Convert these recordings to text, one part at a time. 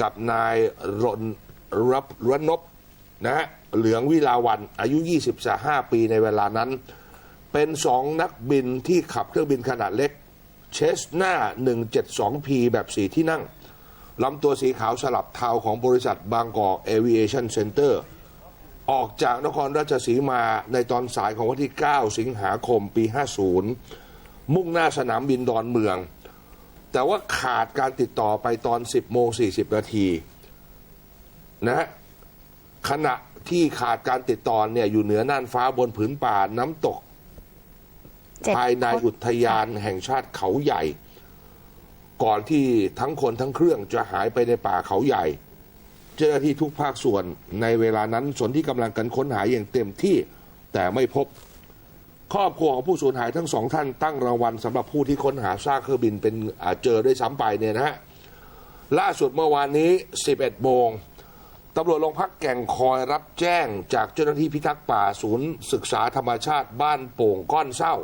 กับนายรนรับรนบนะฮะเหลืองวิลาวันอายุ 25 ปีในเวลานั้น เป็นสองนักบินที่ขับเครื่องบินขนาดเล็กเชสหน้า 172P แบบสีที่นั่งลำตัวสีขาวสลับเทาของบริษัทบางกอกเอวิเอชันเซ็นเตอร์ออกจากนครราชสีมาในตอนสายของวันที่ 9 สิงหาคมปี 50 มุ่งหน้าสนามบินดอนเมือง แต่ว่าขาดการติดต่อไปตอน 10โมง40 นาทีนะฮะขณะที่ขาดการติดต่อเนี่ยอยู่เหนือน่านฟ้าบนผืนป่าน้ำตก เจ็ดภายในคนอุทยานแห่งชาติเขาใหญ่ ก่อนที่ทั้งคนทั้งเครื่องจะหายไปในป่าเขาใหญ่ เจ้าหน้าที่ทุกภาคส่วนในเวลานั้นส่วนที่กำลังกันค้นหาอย่างเต็มที่แต่ไม่พบ ครอบครัวของผู้สูญหายทั้งสองท่านตั้งรางวัลสำหรับผู้ที่ค้นหาซากเครื่องบินเป็นเจอด้วยซ้ำไปเนี่ยนะฮะล่าสุดเมื่อวานนี้ 11 โมงตำรวจโรงพักแก่งคอยรับแจ้งจากเจ้าหน้าที่พิทักษ์ป่าศูนย์ ศึกษาธรรมชาติบ้านโป่งก้อนเศร้า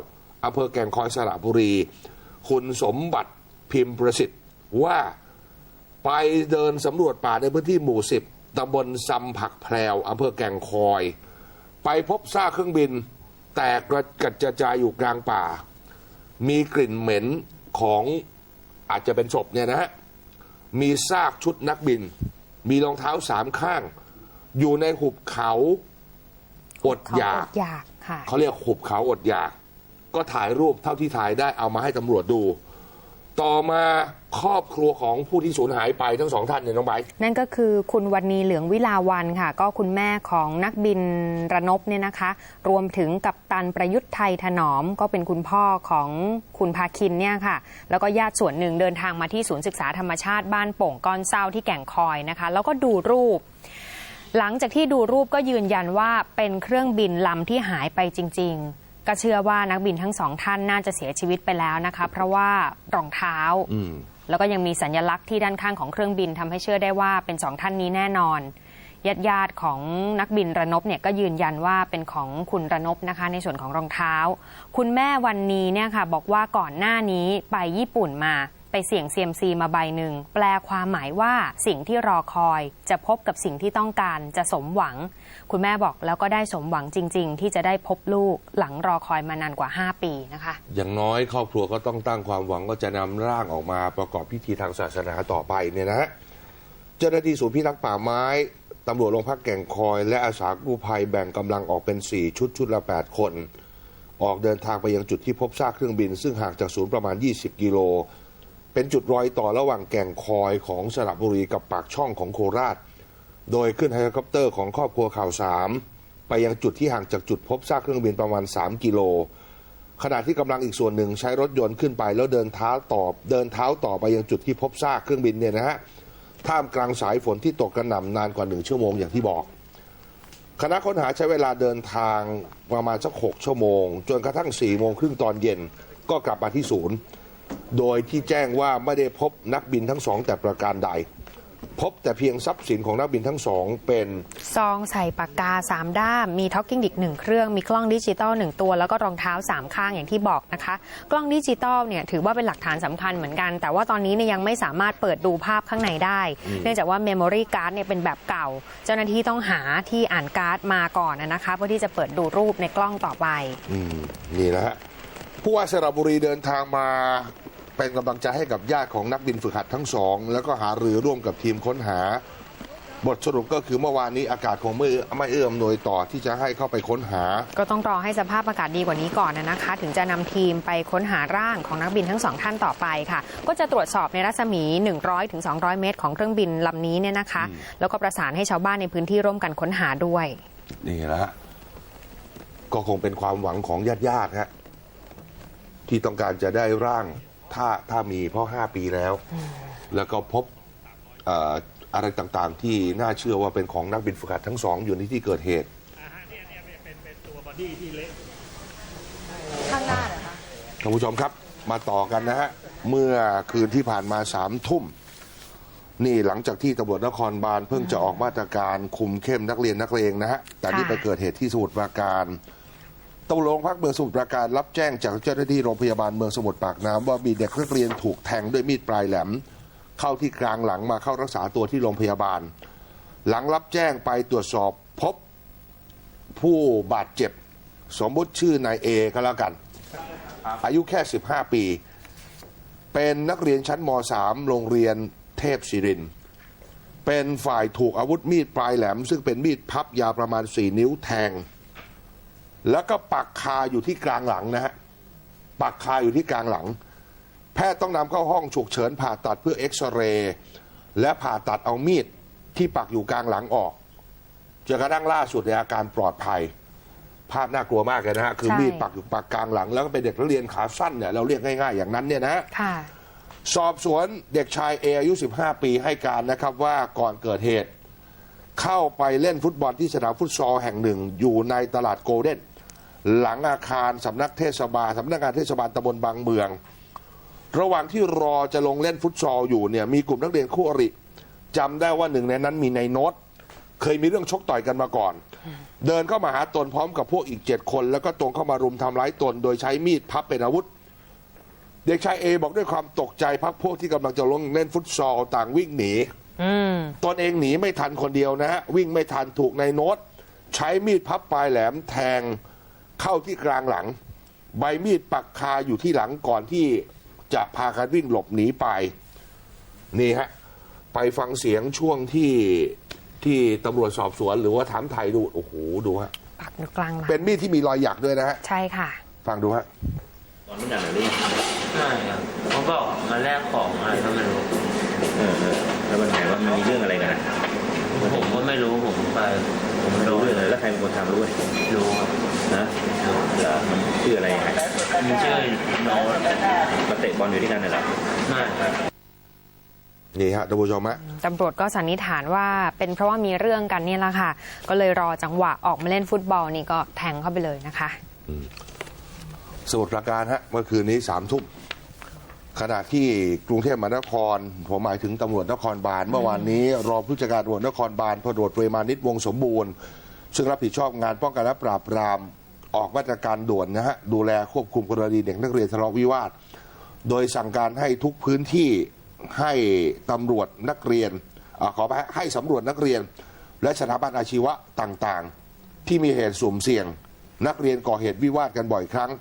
อำเภอแก่งคอยสระบุรี คุณสมบัติพิมพ์ประสิทธิ์ว่าไปเดินสำรวจป่าในพื้นที่หมู่สิบตำบลซำผักแพรวอำเภอแก่งคอย ไปพบซากเครื่องบิน แตกกระจัดกระจายอยู่กลางป่า มีกลิ่นเหม็นของอาจจะเป็นศพเนี่ยนะฮะ มีซากชุดนักบิน มีรองเท้าสามข้าง อยู่ในหุบเขาอดเขาอยาอกดอยากค่ะเขาเรียกหุบเขาอดอยาก ก็ถ่ายรูปเท่าที่ถ่ายได้เอามาให้ตำรวจดู ต่อมาครอบครัวของผู้ที่สูญหายไปทั้งสองท่านเนี่ยน้องไบนั่นก็คือคุณวันนีเหลืองวิลาวันค่ะ ก็คุณแม่ของนักบินระนบเนี่ยนะคะ รวมถึงกับตันประยุทธ์ไทยถนอม ก็เป็นคุณพ่อของคุณพาคินเนี่ยค่ะ แล้วก็ญาติส่วนหนึ่งเดินทางมาที่ศูนย์ศึกษาธรรมชาติบ้านโป่งก้อนเศร้าที่แก่งคอยนะคะ แล้วก็ดูรูปหลังจากที่ดูรูปก็ยืนยันว่าเป็นเครื่องบินลำที่หายไปจริง ๆ ก็เชื่อว่านักบินทั้งสองท่านน่าจะเสียชีวิตไปแล้วนะคะ เพราะว่ารองเท้าอืมแล้วก็ยังมีสัญลักษณ์ที่ด้านข้างของเครื่องบินทำให้เชื่อได้ว่าเป็นสองท่านนี้แน่นอนญาติญาติๆของนักบินระนบเนี่ยก็ยืนยันว่าเป็นของคุณระนบนะคะ ในส่วนของรองเท้า คุณแม่วันนี้เนี่ยค่ะบอกว่าก่อนหน้านี้ไปญี่ปุ่นมา ไปเสี่ยงเซียมซีมาใบหนึ่ง แปลความหมายว่าสิ่งที่รอคอยจะพบกับสิ่งที่ต้องการจะสมหวัง คุณแม่บอกแล้วก็ได้สมหวังจริง ๆ ที่จะได้พบลูกหลังรอคอยมานานกว่า 5 ปีนะคะ อย่างน้อยครอบครัวก็ต้องตั้งความหวังว่าจะนำร่างออกมาประกอบพิธีทางศาสนาต่อไปเนี่ยนะฮะเจ้าหน้าที่ศูนย์พิทักษ์ป่าไม้ตำรวจโรงพักแก่งคอย และอาสากู้ภัยแบ่งกำลังออกเป็น 4 ชุดชุดละ 8 คน ออกเดินทางไปยังจุดที่พบซากเครื่องบิน ซึ่งห่างจากศูนย์ประมาณ 20 กิโล เป็นจุดรอยต่อระหว่างแก่งคอยของสระบุรีกับปากช่องของโคราช โดยขึ้นเฮลิคอปเตอร์ของครอบครัวข่าวสามไปยังจุดที่ห่างจากจุดพบซากเครื่องบินประมาณ 3 กิโล ขณะที่กำลังอีกส่วนหนึ่งใช้รถยนต์ขึ้นไปแล้วเดินเท้าต่อเดินเท้าต่อไปยังจุดที่พบซากเครื่องบินเนี่ยนะฮะท่ามกลางสายฝนที่ตกกระหน่ำนานกว่าหนึ่งชั่วโมงอย่างที่บอกคณะค้นหาใช้เวลาเดินทางประมาณสักหกชั่วโมง จนกระทั่ง4ี่โมงครึ่งตอนเย็นก็กลับมาที่ศูนย์ โดยที่แจ้งว่าไม่ได้พบนักบินทั้งสองแต่ประการใด พบแต่เพียงทรัพย์สินของนักบินทั้งสองเป็นซองใส่ปากกา 3 ด้าม มีท็อกกิ้งดิกหนึ่งเครื่อง มีกล้องดิจิตอลหนึ่งตัว แล้วก็รองเท้า 3 ข้างอย่างที่บอกนะคะ กล้องดิจิตอลเนี่ยถือว่าเป็นหลักฐานสำคัญเหมือนกัน แต่ว่าตอนนี้เนี่ยยังไม่สามารถเปิดดูภาพข้างในได้ เนื่องจากว่าเมมโมรี่การ์ดเนี่ยเป็นแบบเก่า เจ้าหน้าที่ต้องหาที่อ่านการ์ดมาก่อนนะคะเพื่อที่จะเปิดดูรูปในกล้องต่อไป อืมนี่นะฮะ ผู้ว่าสระบุรีเดินทางมาเป็นกำลังใจให้กับญาติของนักบินฝึกหัดทั้งสอง แล้วก็หารือร่วมกับทีมค้นหา บทสรุปก็คือเมื่อวานนี้อากาศคงไม่ไม่เอื้อมหน่วยต่อที่จะให้เข้าไปค้นหา ก็ต้องรอให้สภาพอากาศดีกว่านี้ก่อนนะคะ ถึงจะนำทีมไปค้นหาร่างของนักบินทั้งสองท่านต่อไปค่ะ ก็จะตรวจสอบในรัศมี 100ถึง200 เมตร ของเครื่องบินลำนี้เนี่ยนะคะ แล้วก็ประสานให้ชาวบ้านในพื้นที่ร่วมกันค้นหาด้วยนี่แหละฮะก็คงเป็นความหวังของญาติญาติๆฮะ ที่ต้องการจะได้ร่างถ้าถ้ามีเพราะห้าปีแล้ว แล้วก็พบเอ่ออะไรต่างๆ ที่น่าเชื่อว่าเป็นของนักบินฝึกหัดทั้งสองอยู่ในที่เกิดเหตุอ่าฮะเนี่ยเนี่ยเป็นเป็นตัวบอดี้ที่เละ ข้างหน้าเหรอคะ ท่านผู้ชมครับมาต่อกันนะฮะ เมื่อคืนที่ผ่านมาสามทุ่ม นี่หลังจากที่ตำรวจนครบาลเพิ่งจะออกมาตรการคุมเข้มนักเรียนนักเลงนะฮะ แต่นี่ค่ะ ไปเกิดเหตุที่สมุทรปราการ ตำรวจโรงพักเมืองสมุทรปราการรับแจ้งจากเจ้าหน้าที่โรงพยาบาลเมืองสมุทรปากน้ำว่ามีเด็กนักเรียนถูกแทงด้วยมีดปลายแหลม เข้าที่กลางหลังมาเข้ารักษาตัวที่โรงพยาบาล หลังรับแจ้งไปตรวจสอบพบผู้บาดเจ็บ สมมติชื่อนายเอก็แล้วกัน อายุแค่ 15 ปี เป็นนักเรียนชั้นม .3 โรงเรียนเทพศิริน เป็นฝ่ายถูกอาวุธมีดปลายแหลม ซึ่งเป็นมีดพับยาวประมาณ 4 นิ้วแทง แล้วก็ปักคาอยู่ที่กลางหลังนะฮะปักคาอยู่ที่กลางหลัง แพทย์ต้องนำเข้าห้องฉุกเฉินผ่าตัดเพื่อเอ็กซเรย์และผ่าตัดเอามีดที่ปักอยู่กลางหลังออกจนกระทั่งล่าสุดในยอาการปลอดภัย ภาพน่ากลัวมากเลยนะฮะคือใช่มีดปักอยู่ปากกลางหลัง แล้วก็เป็นเด็กนักเรียนขาสั้นเนี่ยเราเรียกง่ายๆ อย่างนั้นเนี่ยนะฮะค่ะสอบสวนเด็กชายเออายุ 15 ปีให้การนะครับว่าก่อนเกิดเหตุ เข้าไปเล่นฟุตบอลที่สนามฟุตซอลแห่งหนึ่ง อยู่ในตลาดโกลเด้น หลังอาคารสำนักเทศบาลสำนักงานเทศบาลตำบลบางเมือง ระหว่างที่รอจะลงเล่นฟุตซอลอยู่เนี่ยมีกลุ่มนักเรียนคู่อริจำได้ว่าหนึ่งในนั้นมีในายโน้ตเคยมีเรื่องชกต่อยกันมาก่อน เดินเข้ามาหาตนพร้อมกับพวกอีกเจ็ดคน แล้วก็ตรงเข้ามารุมทำร้ายตน โดยใช้มีดพับเป็นอาวุธ เด็กชายเอบอกด้วยความตกใจพักพวกที่กำลังจะลงเล่นฟุตซอลต่างวิ่งหนีอืมตนเองหนีไม่ทันคนเดียวนะฮะวิ่งไม่ทันถูกในายโน้ตใช้มีดพับปลายแหลมแทง เข้าที่กลางหลัง ใบมีดปักคาอยู่ที่หลังก่อนที่จะพากันวิ่งหลบหนีไป นี่ฮะ ไปฟังเสียงช่วงที่ที่ตำรวจสอบสวนหรือว่าถามไทยดู โอ้โห ดูฮะปักอยู่กลางหลังเป็นมีดที่มีรอยหยักด้วยนะฮะ ใช่ค่ะ ฟังดูฮะตอนไม่นานหรือยังใช่ครับเขาบอกมาแลกของอะไรก็ไม่รู้เออเออแล้วมันไหนว่ามันมีเรื่องอะไรกันนะผมก็ไม่รู้ผมไป ผมโดรู้นเรื่องอะไรแล้วใครเป็นคนทำรู้ไหมรู้ครับ นะเหรอมันชื่ออะไรยังไงมันชื่อโน้ตมาเตะบอลอยู่ที่กันน่ะเหรอไม่ครับ นี่ฮะท่านผู้ชมฮะ ตำรวจก็สันนิษฐานว่าเป็นเพราะว่ามีเรื่องกันเนี่ยแหละค่ะ ก็เลยรอจังหวะออกมาเล่นฟุตบอลนี่ก็แทงเข้าไปเลยนะคะ สมุทรปราการฮะเมื่อคืนนี้สามทุ่มขณะที่กรุงเทพมหานคร ผมหมายถึงตำรวจนครบาลเมื่อวานนี้รองผู้จัดการตำรวจนครบาลพลตำรวจตรีมานิตวงศ์สมบูรณ์ ซึ่งรับผิดชอบงานป้องกันและปราบปราม ออกมาตรการด่วนนะฮะดูแลควบคุมกรณีเด็กนักเรียนทะเลาะวิวาท โดยสั่งการให้ทุกพื้นที่ให้ตำรวจนักเรียนอขอไปให้สำรวจนักเรียน และสถาบันอาชีวะต่างๆ ที่มีเหตุสุ่มเสี่ยง นักเรียนก่อเหตุวิวาทกันบ่อยครั้ง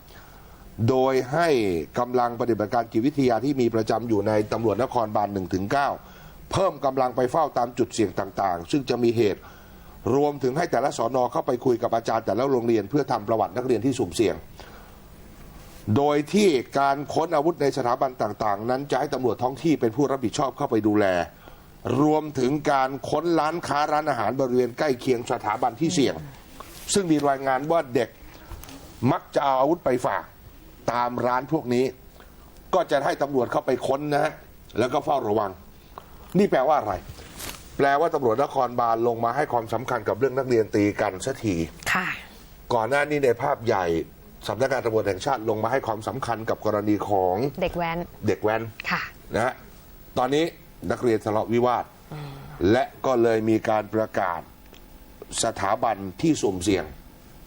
โดยให้กำลังปฏิบัติการจิตวิทยาที่มีประจำอยู่ในตำรวจนครบาล1ถึง9เพิ่มกำลังไปเฝ้าตามจุดเสี่ยงต่างๆ ซึ่งจะมีเหตุ รวมถึงให้แต่ละสอนอเข้าไปคุยกับอาจารย์แต่ละโรงเรียน เพื่อทำประวัตินักเรียนที่สุ่มเสี่ยง โดยที่การค้นอาวุธในสถาบันต่าง ๆ นั้นจะให้ตำรวจท้องที่เป็นผู้รับผิดชอบเข้าไปดูแล รวมถึงการค้นร้านค้าร้านอาหารบริเวณใกล้เคียงสถาบันที่เสี่ยง ซึ่งมีรายงานว่าเด็กมักจะเอาอาวุธไปฝากตามร้านพวกนี้ ก็จะให้ตำรวจเข้าไปค้นนะฮะแล้วก็เฝ้าระวัง นี่แปลว่าอะไร แปลว่าตำรวจนครบาลลงมาให้ความสำคัญกับเรื่องนักเรียนตีกันสักที ค่ะ ก่อนหน้านี้ในภาพใหญ่สำนักงานตำรวจแห่งชาติลงมาให้ความสำคัญกับกรณีของเด็กแว้นเด็กแว้นค่ะ นะฮะตอนนี้นักเรียนทะเลาะวิวาท และก็เลยมีการประกาศสถาบันที่สุ่มเสี่ยง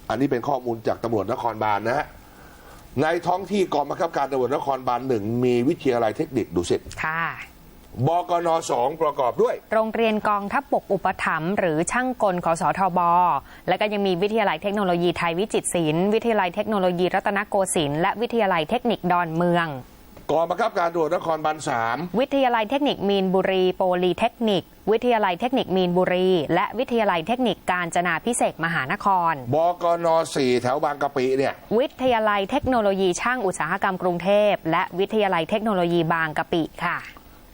อันนี้เป็นข้อมูลจากตำรวจนครบาลนะฮะในท้องที่กองบังคับการตำรวจนครบาลหนึ่งมีวิทยาลัยเทคนิคดุสิตค่ะ บกนสองประกอบด้วย โรงเรียนกองทัพบกอุปถัมภ์หรือช่างกลขสทบ และก็ยังมีวิทยาลัยเทคโนโลยีไทยวิจิตรศิลป์วิทยาลัยเทคโนโลยีรัตนโกสินทร์และวิทยาลัยเทคนิคดอนเมือง กองบังคับการตำรวจนครบาลสามวิทยาลัยเทคนิคมีนบุรีโปลีเทคนิค วิทยาลัยเทคนิคมีนบุรี และวิทยาลัยเทคนิคการจนาพิเศษกมหานคร บกนสี่แถวบางกะปิเนี่ยวิทยาลัยเทคโนโลยีช่างอุตสาหกรรมกรุงเทพ และวิทยาลัยเทคโนโลยีบางกะปิค่ะ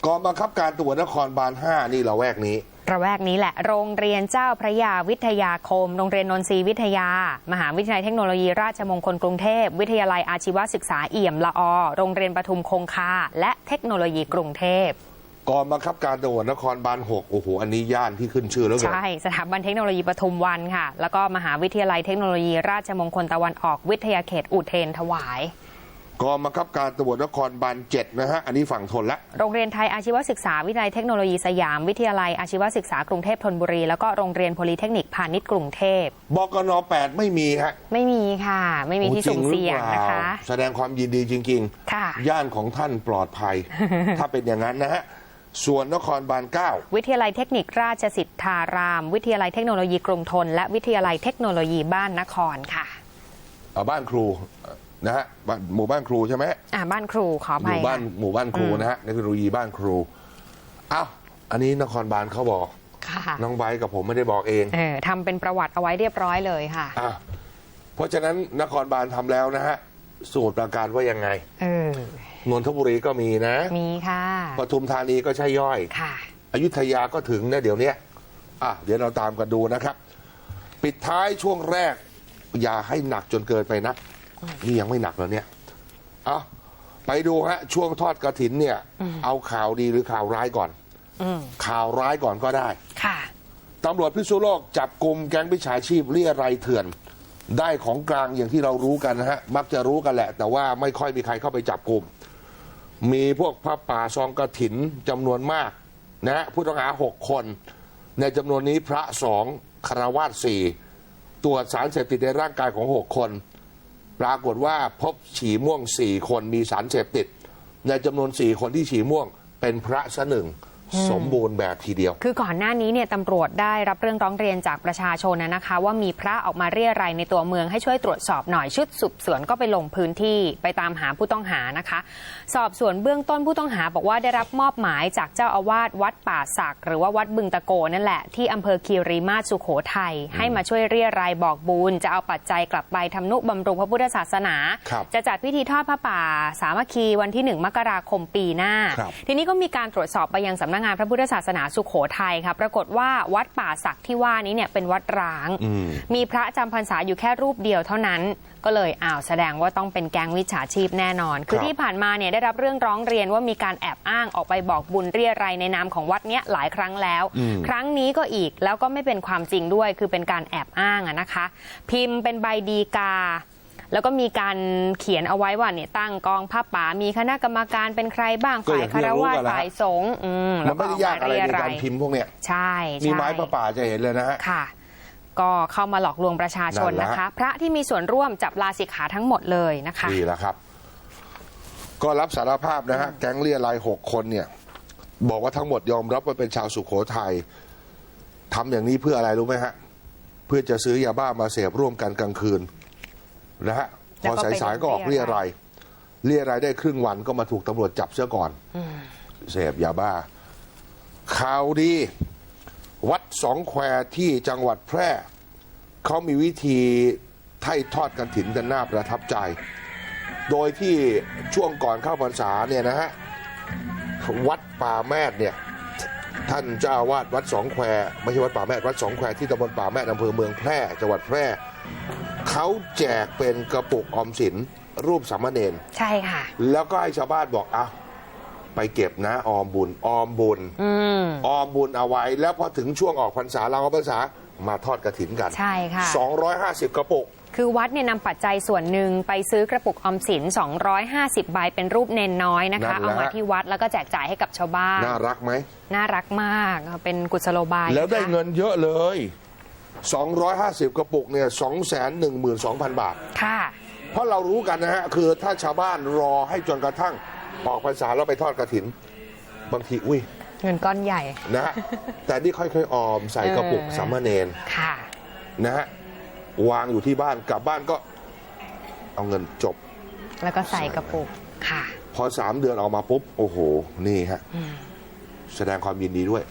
กองบังคับการตำรวจนครบาลห้านี่เราแวกนี้ ระแวกนี้แหละโรงเรียนเจ้าพระยาวิทยาคม โรงเรียนนนทรีย์วิทยา มหาวิทยาลัยเทคโนโลยีราชมงคลกรุงเทพ วิทยาลัยอาชีวศึกษาเอี่ยมละอ โรงเรียนปทุมคงคา และเทคโนโลยีกรุงเทพกองบังคับการตำรวจนครบาลหกโอ้โห อันนี้ย่านที่ขึ้นชื่อแล้วเกินใช่ สถาบันเทคโนโลยีปทุมวันค่ะ แล้วก็มหาวิทยาลัยเทคโนโลยีราชมงคลตะวันออกวิทยาเขตอุเทรนถวาย กองบังคับการตำรวจนครบาลเจ็ดนะฮะ อันนี้ฝั่งทนละ โรงเรียนไทยอาชีวศึกษาวิทยาลัยเทคโนโลยีสยาม วิทยาลัยอาชีวศึกษากรุงเทพธนบุรี แล้วก็โรงเรียนโพลีเทคนิคพาณิชย์กรุงเทพบกนแปดไม่มีฮะไม่มีค่ะ ไม่มีที่โอ้จริสุ่มหรือเสี่ยงปล่านะคะ แสดงความยินดีจริงค่ะ ย่านของท่านปลอดภัย ถ้าเป็นอย่างนั้นนะฮะส่วนนครบาลเก้าวิทยาลัยเทคนิคราชสิทธาราม วิทยาลัยเทคโนโลยีกรุงทน และวิทยาลัยเทคโนโลยีบ้านนครค่ะเอาบ้านครู นะฮะบ้านหมู่บ้านครูใช่ไหมอ่าบ้านครูขออหภัยมู่บ้านค่ะหมู่บ้านครูอืมนะฮะเทคโนโลยีบ้านครูอ้าวอันนี้นครบาลเขาบอก ค่ะน้องไบร์ทกับผมไม่ได้บอกเองเออทำเป็นประวัติเอาไว้เรียบร้อยเลยค่ะ อะเพราะฉะนั้นนครบาลทำแล้วนะฮะสูตรประการว่ายังไงเออ นนทบุรีก็มีนะมีค่ะ ปทุมธานีก็ใช่ย่อย ค่ะ อยุธยาก็ถึงนะเดี๋ยวเนี้ยอะเดี๋ยวเราตามกันดูนะครับ ปิดท้ายช่วงแรก อย่าให้หนักจนเกินไปนะ นี่ยังไม่หนักแล้วเนี่ย เอาไปดูฮะ ช่วงทอดกระถินเนี่ย เอาข่าวดีหรือข่าวร้ายก่อนอืมข่าวร้ายก่อนก็ได้ ค่ะตำรวจพิษณุโลกจับกลุ่มแก๊งพิชาชีพเรียรัยเถื่อน ได้ของกลางอย่างที่เรารู้กันนะฮะ มักจะรู้กันแหละ แต่ว่าไม่ค่อยมีใครเข้าไปจับกลุ่ม มีพวกพระป่าซองกระถินจำนวนมากนะฮะผู้ต้องหาหกคน ในจำนวนนี้พระสองคารวาสสี่ตรวจสารเสพติดในร่างกายของหกคน ปรากฏว่าพบฉี่ม่วงสี่คนมีสารเสพติด ในจำนวนสี่คนที่ฉี่ม่วงเป็นพระซะหนึ่ง สมบูรณ์แบบทีเดียว คือก่อนหน้านี้เนี่ยตำรวจได้รับเรื่องร้องเรียนจากประชาชนนะนะคะ ว่ามีพระออกมาเรียรัยในตัวเมืองให้ช่วยตรวจสอบหน่อยชุดสืบสวนก็ไปลงพื้นที่ไปตามหาผู้ต้องหานะคะ สอบสวนเบื้องต้นผู้ต้องหาบอกว่าได้รับมอบหมายจากเจ้าอาวาสวัดป่าศักหรือว่าวัดบึงตะโกนั่นแหละที่อำเภอคีรีมาศสุโขทัยให้มาช่วยเรียรายบอกบุญจะเอาปัจจัยกลับไปทำนุบำรุงพระพุทธศาสนาครับจะจัดพิธีทอดพระป่าสามัคคีวันที่1มกราคมปีหน้าครับทีนี้ก็มีการตรวจสอบไปยังสำนักงานพระพุทธศาสนาสุขโขทัยค่ะปรากฏว่าวัดป่าศักที่ว่านี้เนี่ยเป็นวัดร้างอืมมีพระจำพรรษาอยู่แค่รูปเดียวเท่านั้น ก็เลยอ้าวแสดงว่าต้องเป็นแก๊งวิชาชีพแน่นอน คือครับที่ผ่านมาเนี่ยได้รับเรื่องร้องเรียนว่ามีการแอบอ้างออกไปบอกบุญเรียรัยในนามของวัดเนี้ยหลายครั้งแล้วอืมครั้งนี้ก็อีกแล้วก็ไม่เป็นความจริงด้วย คือเป็นการแอบอ้างอะนะคะ พิมพ์เป็นใบดีกา แล้วก็มีการเขียนเอาไว้ว่าเนี่ยตั้งกองผ้าป่ามีคณะกรรมการเป็นใครบ้างก็ฝ่าอยย่างคาที่รเรารู้วาสกันแหละฝ่ายสงฆ์อืมมันไม่ได้ยากอะไรในการพิมพ์พวกเนี้ยใช่มีใช่ไม้ประป่าจะเห็นเลยนะฮะ ค่ะ ก็เข้ามาหลอกลวงประชาชนนั่นแหละนะคะ พระที่มีส่วนร่วมจับลาสิกขาทั้งหมดเลยนะคะนี่แหละครับ ก็รับสารภาพนะฮะ แก๊งเรียรายหกคนเนี่ย บอกว่าทั้งหมดยอมรับว่าเป็นชาวสุขโขทัยทำอย่างนี้เพื่ออะไรรู้ไหมฮะ เพื่อจะซื้อยาบ้ามาเสพร่วมกันกลางคืน นะฮะพแล้วอก็ไปสายๆก็ออกเรียรายเรียรายได้ครึ่งวันก็มาถูกตำรวจจับเสียก่อนเสพยาบ้าข่าวดี วัดสองแควที่จังหวัดแพร่ เขามีวิธีไถ่ทอดกันถินกันน่าประทับใจ โดยที่ช่วงก่อนเข้าพรรษาเนี่ยนะฮะ วัดป่าแมดเนี่ย ท่านเจ้าอาวาดวัดสองแควไม่ใช่วัดป่าแมดวัดสองแควที่ตำบลป่าแมดอำเภอเมืองแพร่จังหวัดแพร่ เขาแจกเป็นกระปุกออมสินรูปสามเณรใช่ค่ะ แล้วก็ให้ชาวบ้านบอกอะไปเก็บนะออมบุญออมบุญอืมออมบุญเอาไว้ แล้วพอถึงช่วงออกพรรษาเราออกพรรษามาทอดกระถินกัน ใช่ค่ะ 250 กระปุก คือวัดเนี่ยนำปัจจัยส่วนหนึ่งไปซื้อกระปุกออมสิน 250 ใบเป็นรูปเนนน้อยนะคะ นั่นแหละ เอามาที่วัดแล้วก็แจกจ่ายให้กับชาวบ้าน น่ารักไหม น่ารักมาก เป็นกุศโลบายแล้วได้นะคะ เงินเยอะเลย 250 กระปุกเนี่ย212,000 บาท ค่ะ เพราะเรารู้กันนะฮะ คือถ้าชาวบ้านรอให้จนกระทั่งออกพรรษาแล้วไปทอดกระถิน บางทีอุ้ยเงินก้อนใหญ่ นะฮะ แต่นี่ค่อยๆออมใส่กระปุกเออ สามเณรค่ะ นะฮะ วางอยู่ที่บ้านกลับบ้านก็เอาเงินจบ แล้วก็ใส่กระปุก ค่ะ พอสามเดือนออกมาปุ๊บ โอ้โห นี่ฮะ แสดงความยินดีด้วย